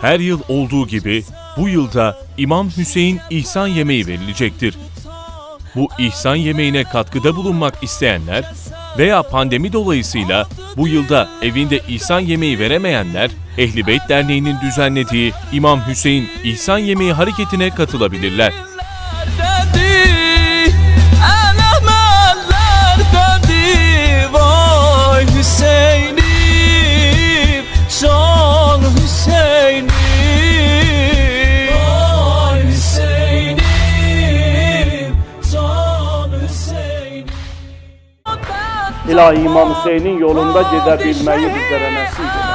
Her yıl olduğu gibi bu yılda İmam Hüseyin İhsan Yemeği verilecektir. Bu ihsan yemeğine katkıda bulunmak isteyenler veya pandemi dolayısıyla bu yılda evinde ihsan yemeği veremeyenler Ehli Beyt Derneği'nin düzenlediği İmam Hüseyin İhsan Yemeği hareketine katılabilirler. İlahi İmam Hüseyin'in yolunda gidebilmeyi bizlere nasip eyle.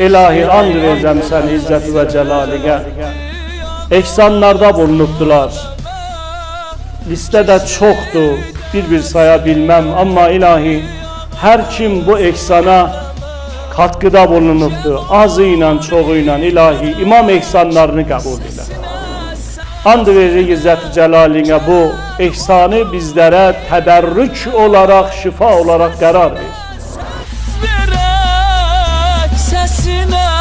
İlahi and vereceğim sen izzet ve celaline. Ehsanlarda bulunuptular. Listede çoktu bir bir sayabilmem ama ilahi her kim bu eksana katkıda bulunubdu. Azıyla çoğuyla ilahi imam eksanlarını kabul eyle. And verir İzzet Celaline bu eksanı bizlere teberrük olarak, şifa olarak karar ver. Sesine